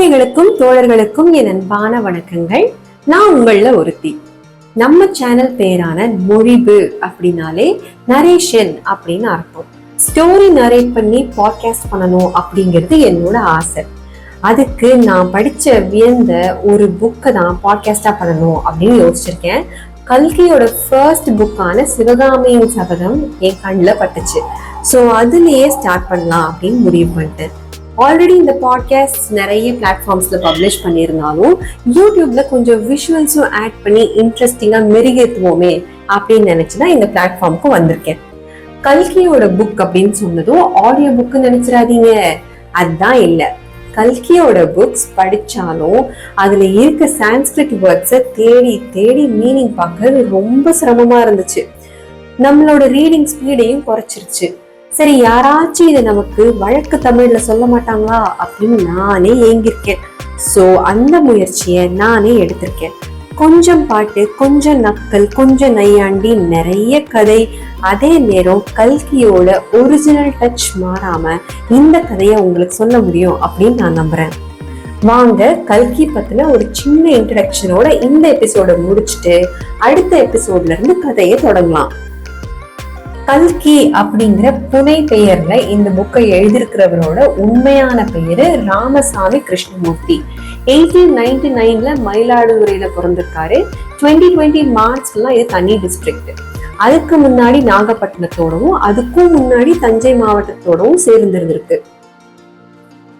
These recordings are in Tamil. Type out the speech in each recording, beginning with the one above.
தோழிகளுக்கும் தோழர்களுக்கும் என் அன்பான வணக்கங்கள். நான் உங்களில் ஒருத்தி. நம்ம சேனல் பேரான மொழிபு அப்படின்னாலே நரேஷன் அப்படின்னு அர்த்தம். ஸ்டோரி நரேட் பண்ணி பாட்காஸ்ட் பண்ணணும் அப்படிங்கிறது என்னோட ஆசை. அதுக்கு நான் படித்த வியந்த ஒரு புக்கை தான் பாட்காஸ்டாக பண்ணணும் அப்படின்னு யோசிச்சிருக்கேன். கல்கியோட ஃபர்ஸ்ட் புக்கான சிவகாமியின் சபதம் என் கண்ணில் பட்டுச்சு. ஸோ அதுலேயே ஸ்டார்ட் பண்ணலாம் அப்படின்னு முடிவு பண்ணிட்டேன். ஆல்ரெடி இந்த பாட்காஸ்ட் நிறைய பிளாட்ஃபார்ம்ஸில் பப்ளிஷ் பண்ணியிருந்தாலும் யூடியூப்ல கொஞ்சம் விஷுவல்ஸும் ஆட் பண்ணி இன்ட்ரெஸ்டிங்காக மெருகேற்றுவோமே அப்படின்னு நினைச்சு தான் இந்த பிளாட்ஃபார்முக்கு வந்திருக்கேன். கல்கியோட புக் அப்படின்னு சொன்னதும் ஆடியோ புக்கு நினைச்சிடாதீங்க. அதுதான் இல்லை. கல்கியோட புக்ஸ் படிச்சாலும் அதுல இருக்க சான்ஸ்கிரிட் வேர்ட்ஸை தேடி தேடி மீனிங் பார்க்கறது ரொம்ப சிரமமா இருந்துச்சு. நம்மளோட ரீடிங் ஸ்பீடையும் குறைச்சிருச்சு. சரி யாராச்சும் இதை நமக்கு வழக்கு தமிழ்ல சொல்ல மாட்டாங்களா அப்படின்னு நானே ஏங்கியிருக்கேன். ஸோ அந்த முயற்சியை நானே எடுத்திருக்கேன். கொஞ்சம் பாட்டு கொஞ்சம் நக்கல் கொஞ்சம் நையாண்டி நிறைய கதை. அதே நேரம் கல்கியோட ஒரிஜினல் டச் மாறாம இந்த கதையை உங்களுக்கு சொல்ல முடியும் அப்படின்னு நான் நம்புறேன். வாங்க கல்கி பத்தின ஒரு சின்ன இன்ட்ரடக்ஷனோட இந்த எபிசோட முடிச்சுட்டு அடுத்த எபிசோட்ல இருந்து கதையை தொடங்கலாம். கல்கி அப்படிங்கிற புனை பெயர்ல இந்த புக்கை எழுதியிருக்கிறவரோட உண்மையான பெயரு ராமசாமி கிருஷ்ணமூர்த்தி. எயிட்டீன் நைன்டி நைன்ல மயிலாடுதுறையில பிறந்திருக்காரு. டுவெண்ட்டி டுவெண்ட்டி மார்ச்லாம் இது தனி டிஸ்ட்ரிக்ட் அதுக்கு முன்னாடி நாகப்பட்டினத்தோடவும் அதுக்கும் முன்னாடி தஞ்சை மாவட்டத்தோடவும் சேர்ந்திருந்திருக்கு.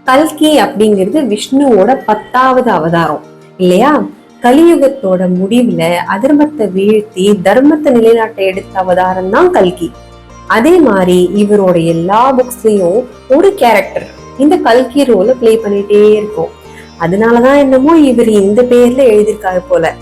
கல்கி அப்படிங்கிறது விஷ்ணுவோட பத்தாவது அவதாரம் இல்லையா? கலியுகத்தோட முடிவுல அதர்மத்தை வீழ்த்தி தர்மத்தை நிலைநாட்ட எடுத்த அவதாரம் தான் கல்கி. அதே மாதிரி இவரோட எல்லா புக்ஸ்லயும் ஒரு கேரக்டர் இந்த கல்கி ரோல பிளே பண்ணிட்டே இருக்கும். அதனாலதான் என்னமோ இவர் இந்த பேர்ல எழுதியிருக்காரு போல.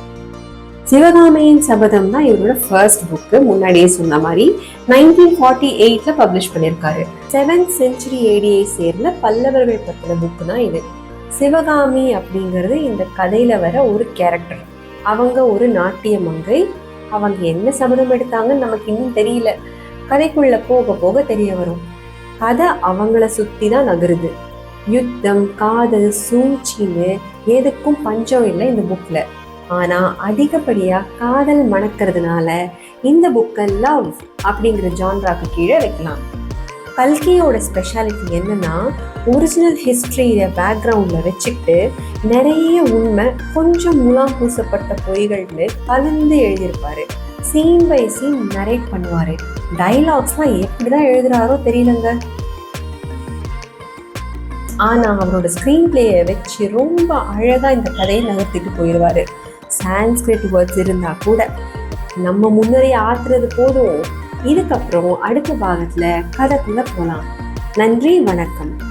சிவகாமியின் சபதம் தான் இவரோட ஃபர்ஸ்ட் புக்கு முன்னாடியே சொன்ன மாதிரி நைன்டீன் ஃபார்ட்டி எயிட்ல பப்ளிஷ் பண்ணியிருக்காரு செவன்த் செஞ்சுரி ஏடியை சேர்ந்த பல்லவர்கள் பத்தின புக்கு தான் இது. சிவகாமி அப்படிங்கிறது இந்த கதையில வர ஒரு கேரக்டர் அவங்க ஒரு நாட்டிய மங்கை. அவங்க என்ன சபதம் எடுத்தாங்கன்னு நமக்கு இன்னும் தெரியல. கதைக்குள்ள போக போக தெரிய வரும். கதை அவங்கள சுத்தி தான் நகருது. யுத்தம் காதல் சூழ்ச்சின்னு எதுக்கும் பஞ்சம் இல்லை இந்த புக்ல ஆனா அதிகப்படியா காதல் மணக்கிறதுனால இந்த புக்கை லவ் அப்படிங்கிற ஜான்ராக்கு கீழே வைக்கலாம். கல்கியோட ஸ்பெஷாலிட்டி என்னன்னா ஒரிஜினல் ஹிஸ்டரியில பேக்ரவுண்டில் வச்சுக்கிட்டு நிறைய உண்மை கொஞ்சம் முலாம் பூசப்பட்ட பொய்கள்னு கலந்து எழுதியிருப்பாரு. சீன் பை சீன் நரேட் பண்ணுவாரு. டைலாக்ஸ்லாம் எப்படிதான் எழுதுறாரோ தெரியலங்க. ஆனா அவரோட ஸ்க்ரீன் பிளேயை வச்சு ரொம்ப அழகா இந்த கதையை நகர்த்திட்டு போயிடுவாரு சான்ஸ்கிரிட் வேர்ட்ஸ் இருந்தா கூட நம்ம முன்னரே ஆத்துறது போதும். இதுக்கப்புறம் அடுத்த பாகத்தில் கதைக்குள்ளே போகலாம் நன்றி வணக்கம்.